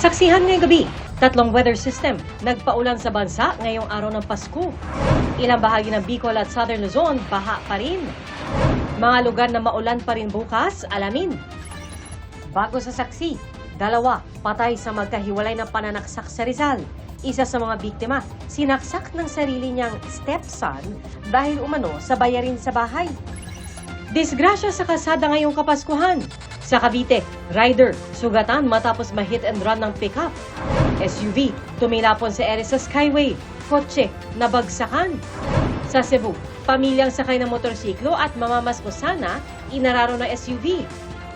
Saksihan ngayong gabi, tatlong weather system nagpaulan sa bansa ngayong araw ng Pasko. Ilang bahagi ng Bicol at Southern Luzon, baha pa rin. Mga lugar na maulan pa rin bukas, alamin. Bago sa saksi, dalawa patay sa magkahiwalay na pananaksak sa Rizal. Isa sa mga biktima, sinaksak ng sarili niyang stepson dahil umano sa bayarin sa bahay. Disgrasya sa kasada ngayong Kapaskuhan. Sa Cavite, rider, sugatan matapos ma-hit and run ng pickup. SUV, tumilapon sa ere Skyway. Kotse, nabagsakan. Sa Cebu, pamilyang sakay ng motorsiklo at mamamaskusana, inararo ng SUV.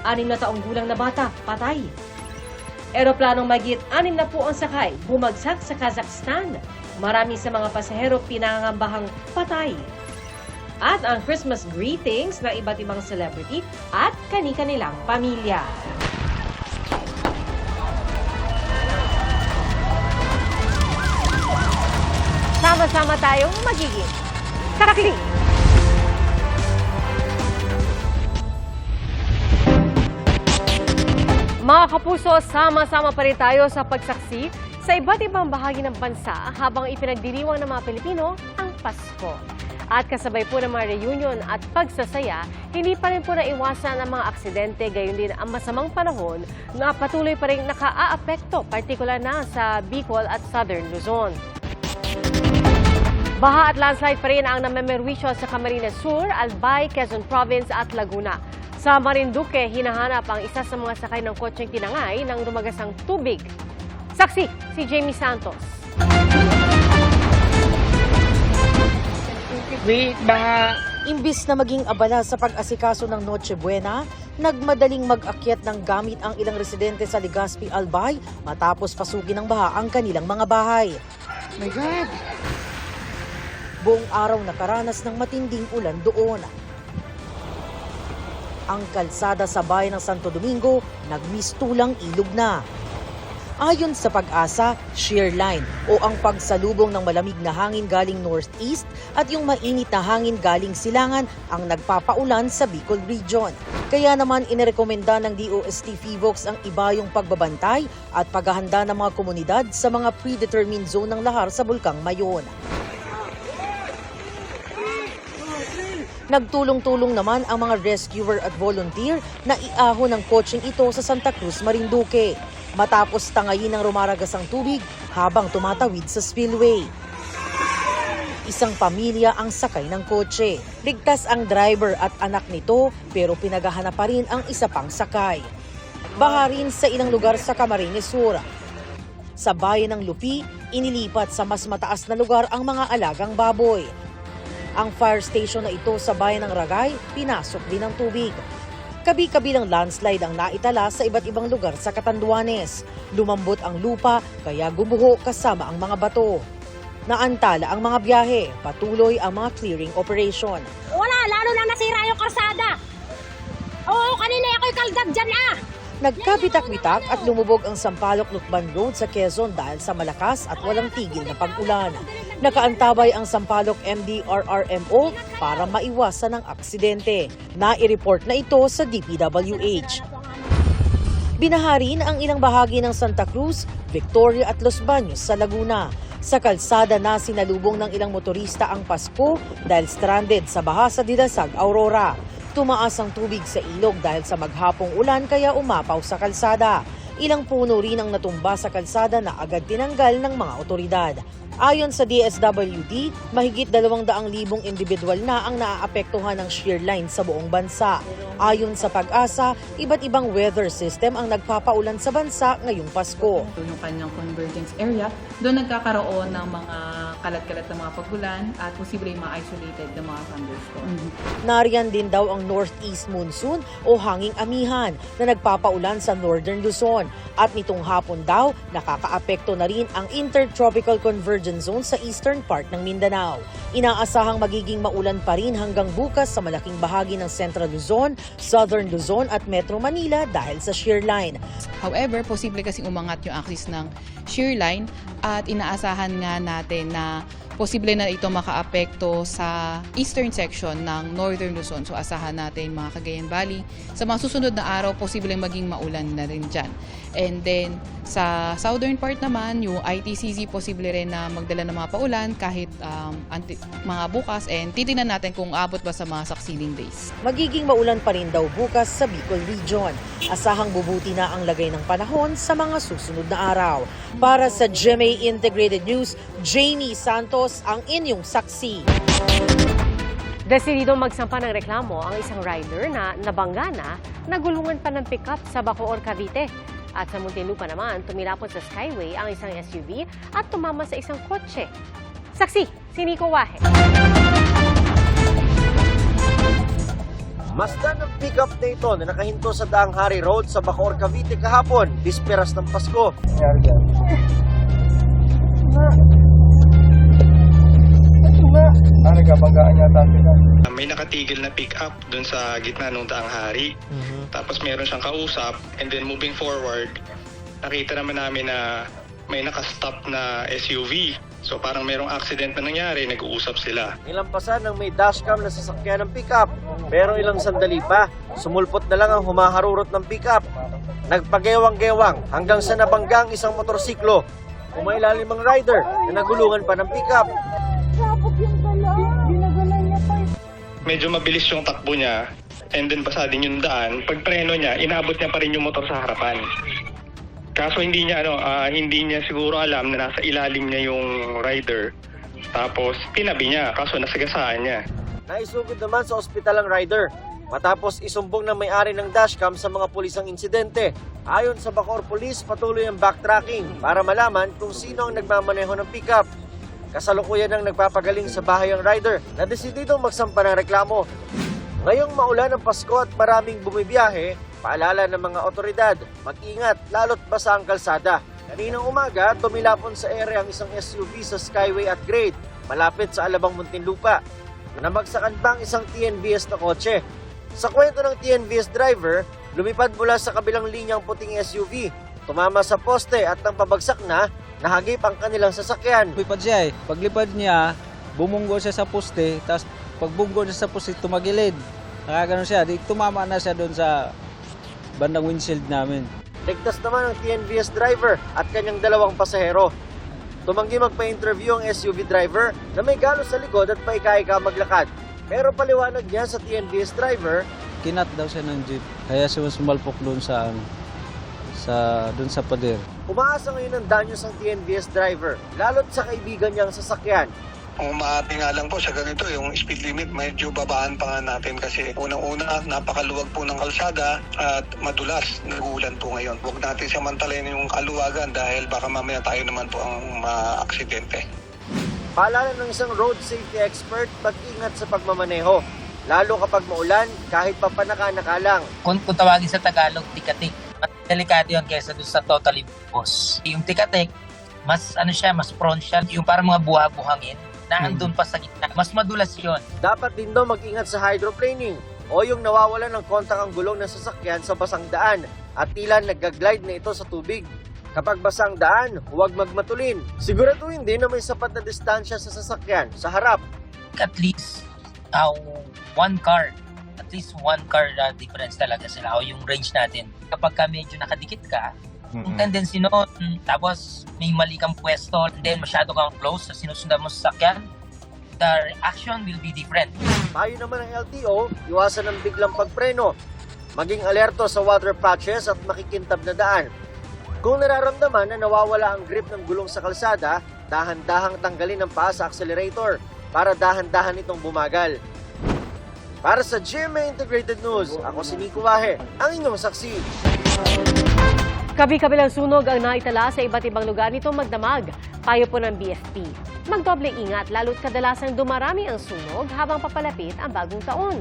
Anim na taong gulang na bata, patay. Eroplanong magit anim na po ang sakay, bumagsak sa Kazakhstan. Marami sa mga pasahero pinangangambahang patay. At ang Christmas greetings ng iba't ibang celebrity at kani-kanilang pamilya. Sama-sama tayong magiging karakling. Mga kapuso, sama-sama pa rin tayo sa pagsaksi sa iba't ibang bahagi ng bansa habang ipinagdiriwang ng mga Pilipino ang Pasko. At kasabay po ng mga reunion at pagsasaya, hindi pa rin po naiwasan ang mga aksidente, gayon din ang masamang panahon na patuloy pa rin nakaaapekto, partikular na sa Bicol at Southern Luzon. Baha at landslide pa rin ang namemerwisyo sa Camarines Sur, Albay, Quezon Province at Laguna. Sa Marinduque, hinahanap ang isa sa mga sakay ng kotseng tinangay ng dumagasang tubig. Saksi, si Jamie Santos. Wait, baka Imbis na maging abala sa pag-asikaso ng Noche Buena, nagmadaling mag-akyat ng gamit ang ilang residente sa Legazpi, Albay matapos pasukin ng baha ang kanilang mga bahay. my God. Buong araw nakaranas ng matinding ulan doon. Ang kalsada sa bayan ng Santo Domingo nagmistulang ilog na. Ayon sa pag-asa, shear line o ang pagsalubong ng malamig na hangin galing northeast at yung mainit na hangin galing silangan ang nagpapaulan sa Bicol Region. Kaya naman inirekomenda ng DOST FIVOX ang ibayong pagbabantay at paghahanda ng mga komunidad sa mga predetermined zone ng lahar sa Bulkang Mayon. Nagtulong-tulong naman ang mga rescuer at volunteer na iahon ng coaching ito sa Santa Cruz, Marinduque. Matapos tangayin ng rumaragas ang tubig habang tumatawid sa spillway. Isang pamilya ang sakay ng kotse. Ligtas ang driver at anak nito pero pinaghahanap pa rin ang isa pang sakay. Baha rin sa ilang lugar sa Camarines Sur. Sa bayan ng Lupi, inilipat sa mas mataas na lugar ang mga alagang baboy. Ang fire station na ito sa bayan ng Ragay, pinasok din ng tubig. Kabi-kabilang landslide ang naitala sa iba't ibang lugar sa Catanduanes. Lumambot ang lupa kaya gumuho kasama ang mga bato. Naantala ang mga biyahe, patuloy ang mga clearing operation. Wala, lalo na nasira yung karsada. Oo, kanina ako'y kaldag dyan ah. Nagkabitak-bitak at lumubog ang Sampaloc Lukban Road sa Quezon dahil sa malakas at walang tigil na pag-ulan. Nakaantabay ang Sampaloc MDRRMO para maiwasan ang aksidente. Nai-report na ito sa DPWH. Binaharin ang ilang bahagi ng Santa Cruz, Victoria at Los Baños sa Laguna. Sa kalsada na sinalubong ng ilang motorista ang Pasko dahil stranded sa baha sa Didasag, Aurora. Tumaas ang tubig sa ilog dahil sa maghapong ulan kaya umapaw sa kalsada. Ilang puno rin ang natumba sa kalsada na agad tinanggal ng mga otoridad. Ayon sa DSWD, mahigit 200,000 individual na ang naaapektuhan ng shear line sa buong bansa. Ayon sa pag-asa, iba't ibang weather system ang nagpapaulan sa bansa ngayong Pasko. Yung kanyang convergence area, doon nagkakaroon ng mga kalat-kalat na mga pagulan at posible yung mga isolated na mga thunderstorms. Nariyan din daw ang northeast monsoon o hanging amihan na nagpapaulan sa northern Luzon. At nitong hapon daw, nakakaapekto na rin ang intertropical convergence zone sa eastern part ng Mindanao. Inaasahang magiging maulan pa rin hanggang bukas sa malaking bahagi ng Central Luzon, Southern Luzon at Metro Manila dahil sa shear line. However, posible kasing umangat yung axis ng shear line at inaasahan nga natin na posible na ito makaapekto sa eastern section ng northern Luzon. So asahan natin mga Cagayan Valley. Sa mga susunod na araw, posibleng maging maulan na rin dyan. And then sa southern part naman, yung ITCZ posible rin na magdala ng mga paulan kahit um, anti- mga bukas and titingnan natin kung abot ba sa mga succeeding days. Magiging maulan pa rin daw bukas sa Bicol Region. Asahang bubuti na ang lagay ng panahon sa mga susunod na araw. Para sa GMA Integrated News, Jamie Santos ang inyong saksi. Desididong magsampa ng reklamo ang isang rider na nabangga na nagulungan pa ng pickup sa Bacoor, Cavite. At sa Muntinlupa naman, tumilapon sa Skyway ang isang SUV at tumama sa isang kotse. Saksi, si Nico Wahe. Masdan ng pickup na ito na nakahinto sa Daang Hari Road sa Bacoor, Cavite kahapon, bisperas ng Pasko. Ah, nagkabanggaan yata sila. may nakatigil na pick up dun sa gitna ng daang hari. Tapos meron siyang kausap and then moving forward, nakita naman namin na may nakastop na SUV. So parang merong accident na nangyari, nag-uusap sila. Nilampasan ng may dashcam na sasakyan ng pickup. Pero ilang sandali pa, sumulpot na lang ang humaharurot ng pickup. Nagpagewang-gewang hanggang sa nabanggang isang motorsiklo. Umailalim ang rider na nagulungan pa ng pickup. Medyo mabilis yung takbo niya and then basa din yung daan. Pag preno niya, inabot niya pa rin yung motor sa harapan. Kaso hindi niya ano, ah, hindi niya siguro alam na nasa ilalim niya yung rider. Tapos tinabi niya, kaso nasagasaan niya. Naisugod naman sa ospital ang rider matapos isumbong ng may-ari ng dashcam sa mga pulis ang insidente. Ayon sa Bacoor Police, patuloy ang backtracking para malaman kung sino ang nagmamaneho ng pickup. Kasalukuyan ang nagpapagaling sa bahay ang rider na desididong magsampa ng reklamo. Ngayong maulan ng Pasko at maraming bumibiyahe, paalala ng mga otoridad, mag-ingat lalo't basa ang kalsada. Kaninang umaga, tumilapon sa ere ang isang SUV sa Skyway at Grade, malapit sa Alabang Muntinlupa. Namagsakan pa ang isang TNVS na kotse. Sa kwento ng TNVS driver, lumipad mula sa kabilang linyang puting SUV, tumama sa poste at nang pabagsak na, nahagip ang kanilang sasakyan. Lipad siya eh. Paglipad niya, bumunggo siya sa poste, tapos pagbunggo niya sa poste, tumagilid. Nakaganon siya, di tumama na siya doon sa bandang windshield namin. Ligtas naman ang TNVS driver at kanyang dalawang pasahero. Tumanggi magpa-interview ang SUV driver na may galos sa likod at paika-ika maglakad. Pero paliwanag niya sa TNVS driver, Kinat daw siya ng jeep, kaya siya sumalpok doon sa ano, sa doon sa pader. umaasa ngayon ang danyos ang TNVS driver, lalo't sa kaibigan niyang sasakyan. Kung maaari nga lang po sa ganito, yung speed limit medyo babaan pa nga natin kasi unang-una napakaluwag po ng kalsada at madulas nagulan po ngayon. Huwag natin samantalayin yung kaluwagan dahil baka mamaya tayo naman po ang maaksidente. Paalala ng isang road safety expert, mag-ingat sa pagmamaneho. Lalo kapag maulan, kahit papanaka-naka lang. kung, kung tawagin sa Tagalog, tikatik. Mas delikado yun kaysa doon sa totally boss. Yung tikatik, mas ano siya, mas prone siya. Yung parang mga buha-buhangin na andun pa sa gitna. Mas madulas yun. Dapat din daw mag-ingat sa hydroplaning o yung nawawalan ng kontak ang gulong ng sasakyan sa basang daan at tila nagga-glide na ito sa tubig. Kapag basang daan, huwag magmatulin. Siguraduhin din na may sapat na distansya sa sasakyan sa harap. At least, uh, one car. At least one car uh, difference talaga sila o yung range natin. Kapag ka medyo nakadikit ka, yung tendency noon, tapos may mali kang pwesto, and then masyado kang close sa sinusundan mo sa sakyan, the reaction will be different. Payo naman ng LTO, iwasan ng biglang pagpreno. Maging alerto sa water patches at makikintab na daan. Kung nararamdaman na nawawala ang grip ng gulong sa kalsada, dahan-dahang tanggalin ang paa sa accelerator para dahan-dahan itong bumagal. Para sa GMA Integrated News, ako si Nico Wahe, ang inyong saksi. Kabi-kabilang sunog ang naitala sa iba't ibang lugar nito magdamag. Payo po ng BFP. Magdoble ingat lalo't kadalasang dumarami ang sunog habang papalapit ang bagong taon.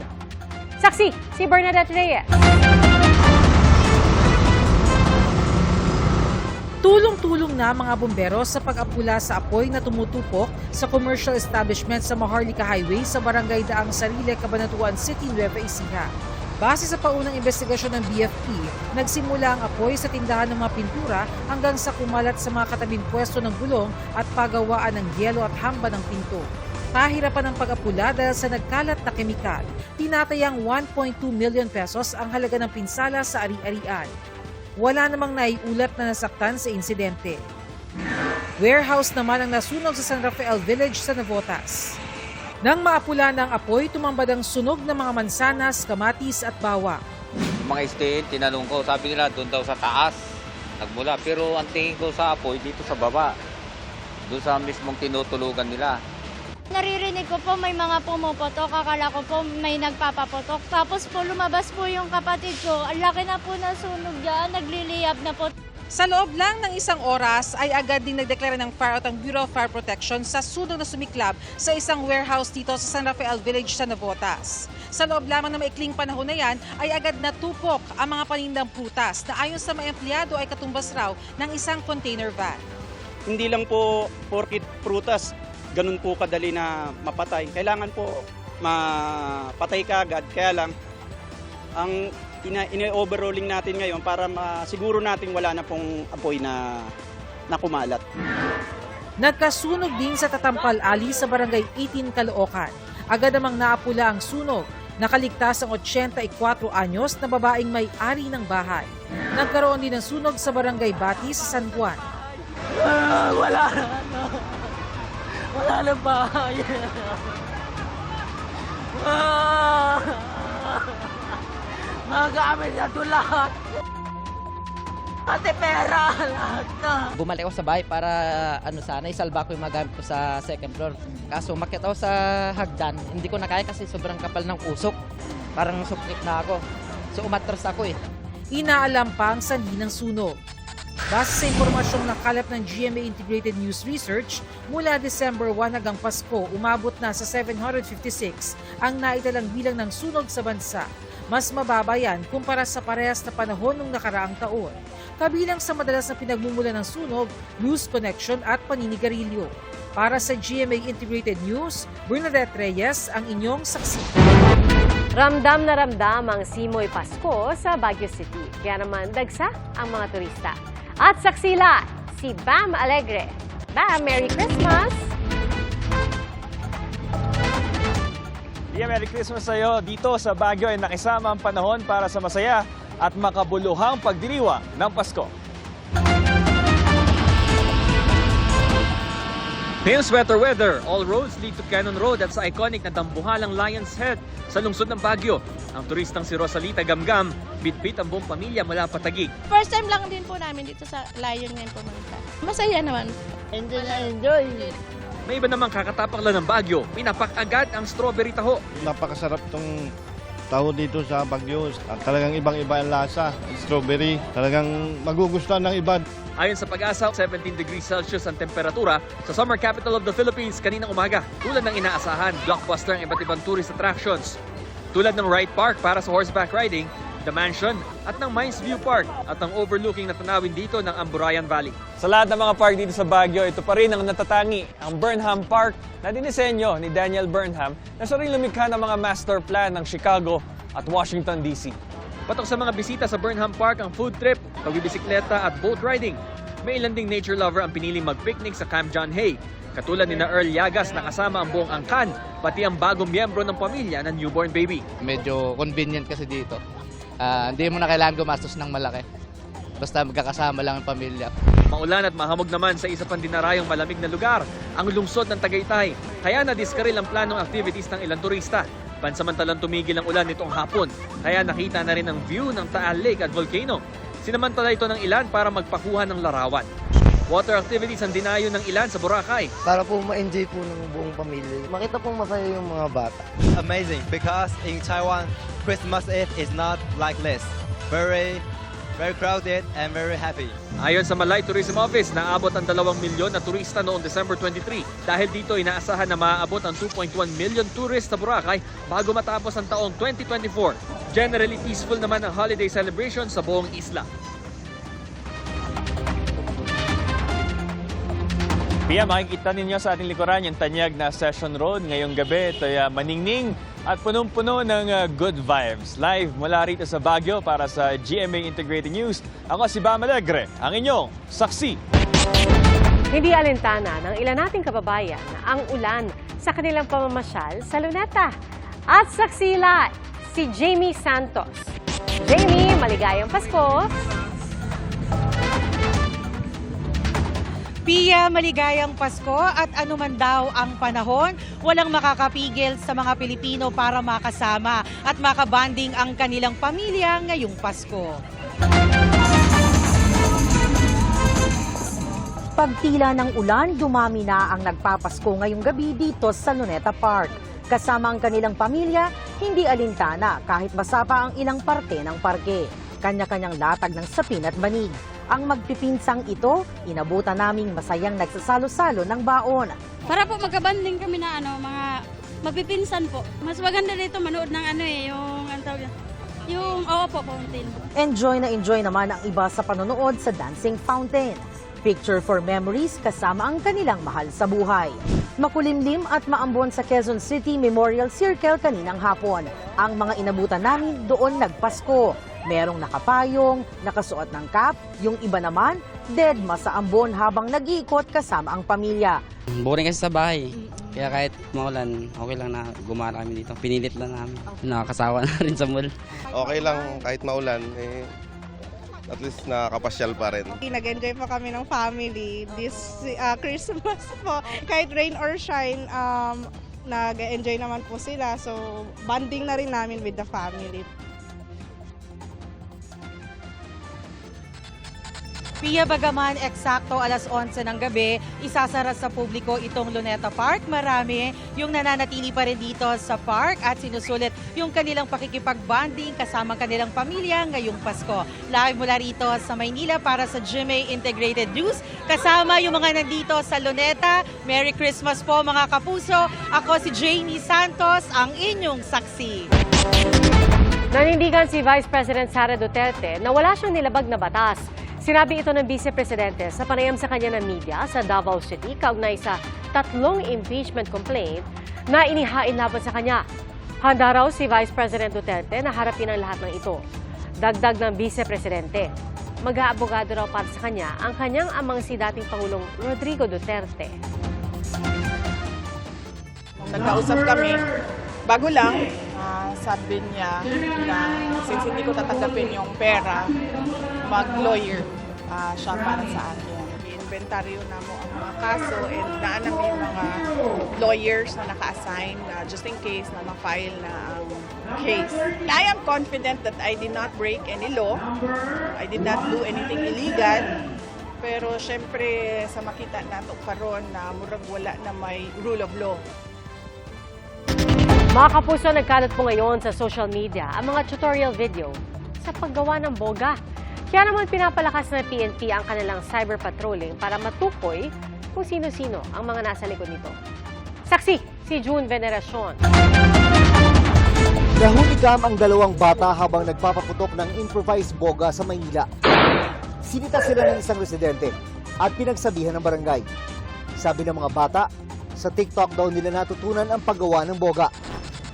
Saksi, si Bernadette Reyes. Tulong-tulong na mga bumbero sa pag-apula sa apoy na tumutupok sa commercial establishment sa Maharlika Highway sa Barangay Daang Sarile, Cabanatuan City, Nueva Ecija. Base sa paunang investigasyon ng BFP, nagsimula ang apoy sa tindahan ng mga pintura hanggang sa kumalat sa mga katabing pwesto ng gulong at pagawaan ng yelo at hamba ng pinto. Pahirapan ng pag-apula dahil sa nagkalat na kemikal. Tinatayang 1.2 million pesos ang halaga ng pinsala sa ari-arian. Wala namang naiulat na nasaktan sa insidente. Warehouse naman ang nasunog sa San Rafael Village sa Navotas. Nang maapula ng apoy, tumambad ang sunog ng mga mansanas, kamatis at bawang. mga stay tinanong ko, sabi nila doon daw sa taas, nagmula. Pero ang tingin ko sa apoy, dito sa baba, doon sa mismong tinutulugan nila. Naririnig ko po may mga pumuputok, akala ko po may nagpapaputok. Tapos po lumabas po yung kapatid ko, ang laki na po na sunog dyan, nagliliyab na po. Sa loob lang ng isang oras ay agad ding nagdeklara ng fire out ang Bureau of Fire Protection sa sunog na sumiklab sa isang warehouse dito sa San Rafael Village sa Navotas. Sa loob lamang ng maikling panahon na yan ay agad natupok ang mga panindang prutas na ayon sa mga empleyado ay katumbas raw ng isang container van. hindi lang po porkit prutas, ganun po kadali na mapatay. Kailangan po mapatay ka agad. Kaya lang, ang ina, ina-overrolling natin ngayon para masiguro natin wala na pong apoy na, na kumalat. Nagkasunog din sa Tatampal Ali sa barangay 18 Caloocan. Agad namang naapula ang sunog. Nakaligtas ang 84 anyos na babaeng may-ari ng bahay. Nagkaroon din ng sunog sa barangay Bati sa San Juan. wala na, ano. Wala na bahay. Ah. Mga gamit na ito lahat. Pati pera, lahat na. Bumalik ako sa bahay para ano sana, isalba ko yung mga gamit ko sa second floor. Kaso umakyat ako sa hagdan, hindi ko na kaya kasi sobrang kapal ng usok. Parang suklik na ako. So umatras ako eh. Inaalam pa ang sanhi ng sunog. Base sa impormasyong nakalap ng GMA Integrated News Research, mula December 1 hanggang Pasko, umabot na sa 756 ang naitalang bilang ng sunog sa bansa. Mas mababa yan kumpara sa parehas na panahon ng nakaraang taon. Kabilang sa madalas na pinagmumula ng sunog, loose connection at paninigarilyo. Para sa GMA Integrated News, Bernadette Reyes ang inyong saksi. Ramdam na ramdam ang Simoy Pasko sa Baguio City. Kaya naman dagsa ang mga turista. At saksila, si Bam Alegre. Bam, Merry Christmas! Yeah, Merry Christmas sa'yo. Dito sa Baguio ay nakisama ang panahon para sa masaya at makabuluhang pagdiriwa ng Pasko. Ngayon, sweater weather. All roads lead to Cannon Road at sa iconic na dambuhalang Lion's Head sa lungsod ng Baguio. Ang turistang si Rosalita Gamgam, bitbit ang buong pamilya mula Patagig. First time lang din po namin dito sa Lion ngayon pumunta. Masaya naman. Enjoy na enjoy. May iba namang kakatapak lang ng Baguio. Pinapak agad ang strawberry taho. Napakasarap tong taho dito sa Baguio. At talagang ibang-iba ang lasa. Strawberry. Talagang magugustuhan ng iba. Ayon sa pag-asa, 17 degrees Celsius ang temperatura sa summer capital of the Philippines kaninang umaga. Tulad ng inaasahan, blockbuster ang iba't ibang tourist attractions. Tulad ng Wright Park para sa horseback riding, The Mansion at ng Mines View Park at ang overlooking na tanawin dito ng Amburayan Valley. Sa lahat ng mga park dito sa Baguio, ito pa rin ang natatangi, ang Burnham Park na dinisenyo ni Daniel Burnham na siya rin lumikha ng mga master plan ng Chicago at Washington DC. Patok sa mga bisita sa Burnham Park ang food trip, pagbibisikleta at boat riding. May ilan ding nature lover ang piniling mag-picnic sa Camp John Hay. Katulad ni na Earl Yagas na kasama ang buong angkan, pati ang bagong miyembro ng pamilya ng newborn baby. Medyo convenient kasi dito. Ah, hindi mo na kailangan gumastos ng malaki. Basta magkakasama lang ang pamilya. Maulan at mahamog naman sa isa pang dinarayong malamig na lugar, ang lungsod ng Tagaytay. Kaya nadiskaril ang planong activities ng ilang turista. Pansamantalang tumigil ang ulan nitong hapon, kaya nakita na rin ang view ng Taal Lake at volcano. Sinamantala ito ng ilan para magpakuha ng larawan. Water activities ang dinayo ng ilan sa Boracay. Para po ma-enjoy po ng buong pamilya. Makita pong masaya yung mga bata. Amazing because in Taiwan, Christmas Eve is not like this. Very, very crowded and very happy. Ayon sa Malay Tourism Office, naabot ang 2 milyon na turista noong December 23. Dahil dito, inaasahan na maaabot ang 2.1 million tourists sa Boracay bago matapos ang taong 2024. Generally peaceful naman ang holiday celebration sa buong isla. Pia, makikita ninyo sa ating likuran yung tanyag na Session Road ngayong gabi. Ito ay uh, maningning At punong-puno ng uh, good vibes. Live mula rito sa Baguio para sa GMA Integrated News. Ako si Bam Alegre, ang inyong saksi. Hindi alintana ng ilan nating kababayan na ang ulan sa kanilang pamamasyal sa Luneta. At saksila, si Jamie Santos. Jamie, maligayang Pasko! Pia, maligayang Pasko at anuman daw ang panahon, walang makakapigil sa mga Pilipino para makasama at makabanding ang kanilang pamilya ngayong Pasko. Pagtila ng ulan, dumami na ang nagpapasko ngayong gabi dito sa Luneta Park. Kasama ang kanilang pamilya, hindi alintana kahit basa pa ang ilang parte ng parke. Kanya-kanyang latag ng sapin at banig. Ang magpipinsang ito, inabutan naming masayang nagsasalo-salo ng baon. Para po magkabanding kami na ano, mga mapipinsan po. Mas maganda dito manood ng ano eh, yung ano tawag? Yung, oo po, fountain. Enjoy na enjoy naman ang iba sa panonood sa Dancing Fountain. Picture for memories kasama ang kanilang mahal sa buhay. Makulimlim at maambon sa Quezon City Memorial Circle kaninang hapon. Ang mga inabutan namin doon nagpasko. Merong nakapayong, nakasuot ng cap, yung iba naman, dead sa ambon habang nag-iikot kasama ang pamilya. Boring kasi sa bahay. Kaya kahit maulan, okay lang na gumala kami dito. Pinilit lang namin. Nakakasawa na rin sa mall. Okay lang kahit maulan, eh, at least nakakapasyal pa rin. Nag-enjoy po kami ng family this uh, Christmas po. Kahit rain or shine, um, nag-enjoy naman po sila. So, bonding na rin namin with the family. Pia Bagaman, eksakto alas 11 ng gabi, isasara sa publiko itong Luneta Park. Marami yung nananatili pa rin dito sa park at sinusulit yung kanilang pakikipag-bonding kasama kanilang pamilya ngayong Pasko. Live mula rito sa Maynila para sa GMA Integrated News. Kasama yung mga nandito sa Luneta. Merry Christmas po mga kapuso. Ako si Jamie Santos, ang inyong saksi. Nanindigan si Vice President Sara Duterte na wala siyang nilabag na batas. Sinabi ito ng Vice Presidente sa panayam sa kanya ng media sa Davao City kaugnay sa tatlong impeachment complaint na inihain laban sa kanya. Handa raw si Vice President Duterte na harapin ang lahat ng ito. Dagdag ng Vice Presidente, mag-aabogado raw para sa kanya ang kanyang amang si dating Pangulong Rodrigo Duterte. Nagkausap kami, bago lang, ah, sabi niya na since hindi ko tatanggapin yung pera, mag-lawyer ah, siya para sa akin. I-inventaryo na mo ang mga kaso and naan namin mga lawyers na naka-assign na just in case na ma-file na ang case. I am confident that I did not break any law. I did not do anything illegal. Pero syempre sa makita nato karon na murag wala na may rule of law. Mga kapuso, nagkalat po ngayon sa social media ang mga tutorial video sa paggawa ng boga. Kaya naman pinapalakas ng PNP ang kanilang cyber patrolling para matukoy kung sino-sino ang mga nasa likod nito. Saksi, si June Veneracion. Nahuligam ang dalawang bata habang nagpapaputok ng improvised boga sa Maynila. Sinita sila ng isang residente at pinagsabihan ng barangay. Sabi ng mga bata, sa TikTok daw nila natutunan ang paggawa ng boga.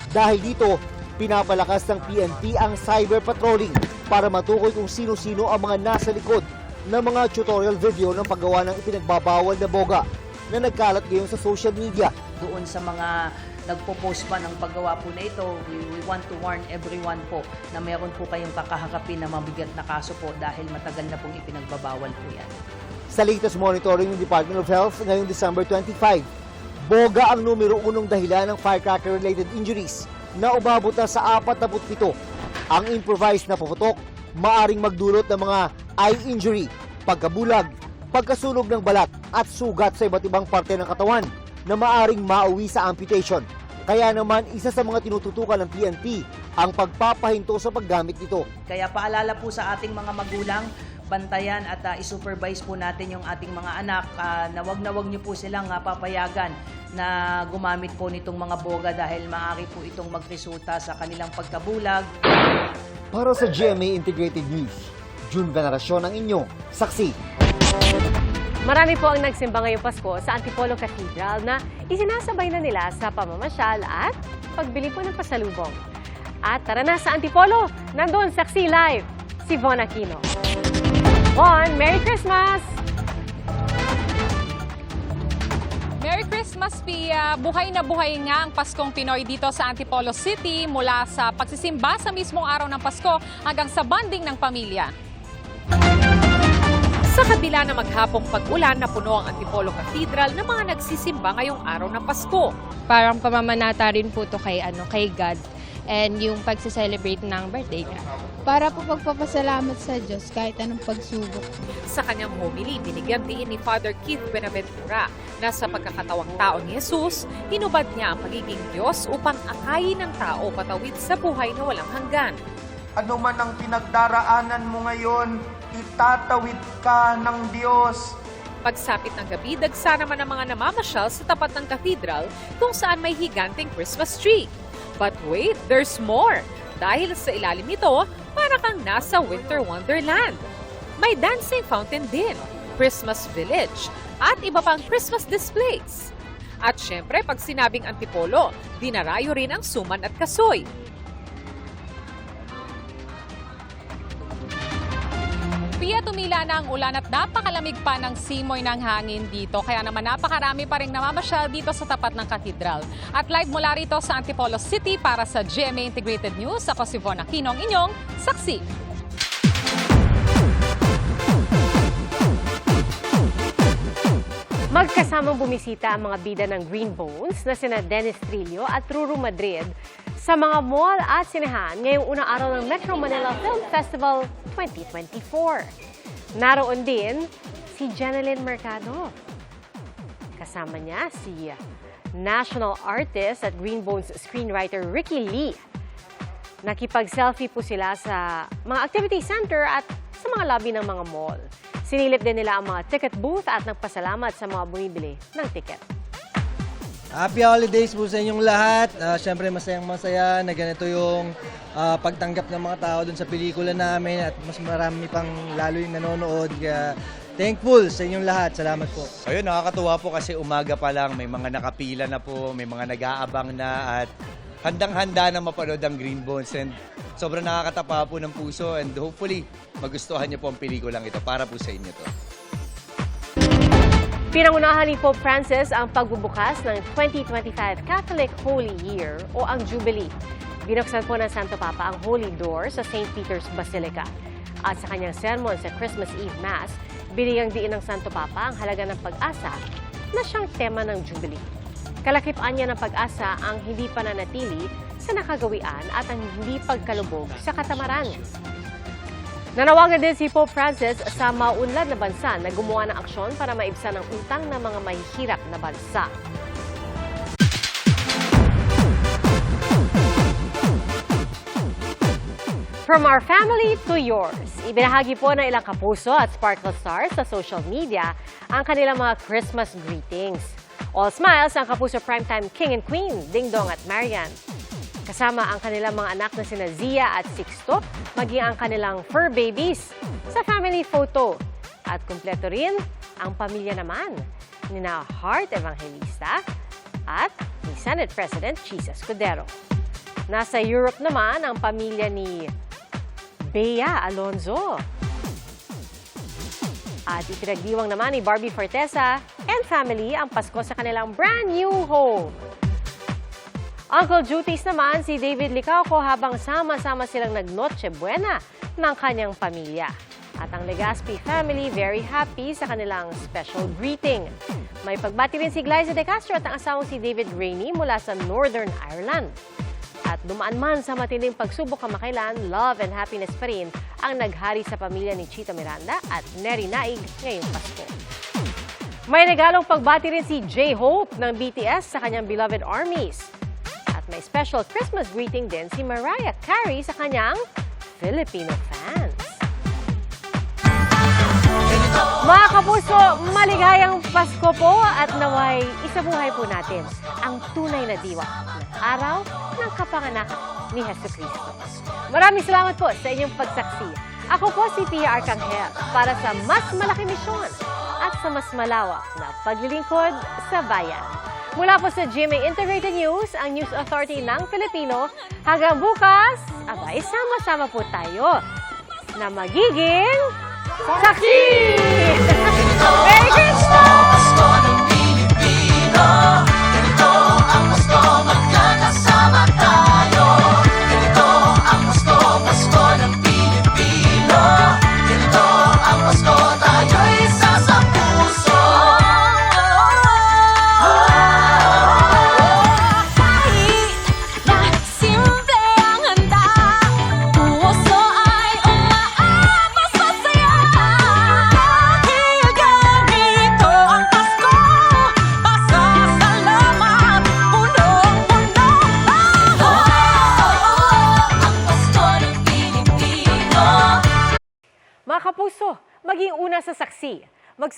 Dahil dito, pinapalakas ng PNP ang cyber patrolling para matukoy kung sino-sino ang mga nasa likod ng mga tutorial video ng paggawa ng ipinagbabawal na boga na nagkalat ngayon sa social media. doon sa mga nagpo-post pa ng paggawa po na ito, we, we want to warn everyone po na meron po kayong kakahakapin na mabigat na kaso po dahil matagal na pong ipinagbabawal po yan. Sa latest monitoring ng Department of Health ngayong December 25, boga ang numero unong dahilan ng firecracker-related injuries na umabot na sa 47. Ang improvised na puputok maaring magdulot ng mga eye injury, pagkabulag, pagkasunog ng balat at sugat sa iba't ibang parte ng katawan na maaring mauwi sa amputation. Kaya naman isa sa mga tinututukan ng PNP ang pagpapahinto sa paggamit nito. Kaya paalala po sa ating mga magulang, bantayan at uh, isupervise po natin yung ating mga anak ah, na wag na wag niyo po silang ah, papayagan na gumamit po nitong mga boga dahil maaari po itong magresulta sa kanilang pagkabulag. Para sa GMA Integrated News, June Veneracion ang inyo, saksi. Marami po ang nagsimba ngayong Pasko sa Antipolo Cathedral na isinasabay na nila sa pamamasyal at pagbili po ng pasalubong. At tara na sa Antipolo, nandun saksi live, si Von Aquino. Von, Merry Christmas! Merry Christmas, Pia! Buhay na buhay nga ang Paskong Pinoy dito sa Antipolo City mula sa pagsisimba sa mismong araw ng Pasko hanggang sa banding ng pamilya. Sa kabila na maghapong pag-ulan na puno ang Antipolo Cathedral ng mga nagsisimba ngayong araw ng Pasko. Parang pamamanata rin po to kay, ano, kay God and yung pagse-celebrate ng birthday niya. Para po pagpapasalamat sa Diyos kahit anong pagsubok. Sa kanyang homily, binigyan din ni Father Keith Benaventura na sa pagkakatawang tao ni Jesus, hinubad niya ang pagiging Diyos upang akayin ng tao patawid sa buhay na walang hanggan. Ano man ang pinagdaraanan mo ngayon, itatawid ka ng Diyos. Pagsapit ng gabi, dagsa naman ang mga namamasyal sa tapat ng cathedral kung saan may higanting Christmas tree. But wait, there's more! Dahil sa ilalim nito, para kang nasa Winter Wonderland. May dancing fountain din, Christmas Village, at iba pang Christmas displays. At syempre, pag sinabing Antipolo, dinarayo rin ang suman at kasoy. Pia, tumila na ang ulan at napakalamig pa ng simoy ng hangin dito. Kaya naman napakarami pa rin namamasyal dito sa tapat ng katedral. At live mula rito sa Antipolo City para sa GMA Integrated News, ako si Von Aquino, inyong saksi. Magkasamang bumisita ang mga bida ng Green Bones na sina Dennis Trillo at Ruru Madrid sa mga mall at sinehan ngayong unang araw ng Metro Manila Film Festival 2024. Naroon din si Jeneline Mercado. Kasama niya si national artist at Green Bones screenwriter Ricky Lee. Nakipag-selfie po sila sa mga activity center at sa mga lobby ng mga mall. Sinilip din nila ang mga ticket booth at nagpasalamat sa mga bumibili ng ticket. Happy holidays po sa inyong lahat. Uh, Siyempre masayang masaya na ganito yung ah, pagtanggap ng mga tao dun sa pelikula namin at mas marami pang lalo yung nanonood. Kaya thankful sa inyong lahat. Salamat po. Ayun, nakakatuwa po kasi umaga pa lang may mga nakapila na po, may mga nag-aabang na at handang-handa na mapanood ang Green Bones and sobrang nakakatapa po ng puso and hopefully magustuhan niyo po ang pelikulang ito para po sa inyo to. Pinangunahan ni Pope Francis ang pagbubukas ng 2025 Catholic Holy Year o ang Jubilee. Binuksan po ng Santo Papa ang Holy Door sa St. Peter's Basilica. At sa kanyang sermon sa Christmas Eve Mass, binigyang diin ng Santo Papa ang halaga ng pag-asa na siyang tema ng Jubilee. Kalakip-an niya ng pag-asa ang hindi pananatili sa nakagawian at ang hindi pagkalubog sa katamaran. Nanawagan din si Pope Francis sa maunlad na bansa na gumawa ng aksyon para maibsan ang utang ng mga mahihirap na bansa. From our family to yours, ibinahagi po ng ilang kapuso at Sparkle Stars sa social media ang kanilang mga Christmas greetings. All smiles ang kapuso primetime king and queen, Ding Dong at Marian. Kasama ang kanilang mga anak na sina Zia at Sixto, maging ang kanilang fur babies sa family photo. At kumpleto rin ang pamilya naman ni na Heart Evangelista at ni Senate President Chis Escudero. Nasa Europe naman ang pamilya ni Bea Alonzo. At ipinagdiwang naman ni Barbie Fortesa and family ang Pasko sa kanilang brand new home. Uncle Duties naman si David Licauco habang sama-sama silang nag-Noche Buena ng kanyang pamilya. At ang Legaspi family very happy sa kanilang special greeting. May pagbati rin si Glyza De Castro at ang asawang si David Rainey mula sa Northern Ireland. At dumaan man sa matinding pagsubok kamakailan, love and happiness pa rin ang naghari sa pamilya ni Chito Miranda at Neri Naig ngayong Pasko. May regalong pagbati rin si J-Hope ng BTS sa kanyang beloved armies. May special Christmas greeting din si Mariah Carey sa kanyang Filipino fans. Mga kapuso, maligayang Pasko po at naway isabuhay po natin ang tunay na diwa ng araw ng kapanganakan ni Heso Kristo. Maraming salamat po sa inyong pagsaksi. Ako po si Pia Arcangel para sa mas malaki misyon at sa mas malawak na paglilingkod sa bayan. Mula po sa GMA Integrated News, ang News Authority ng Filipino, hanggang bukas, abay, sama-sama po tayo na magiging saksi! Merry Christmas!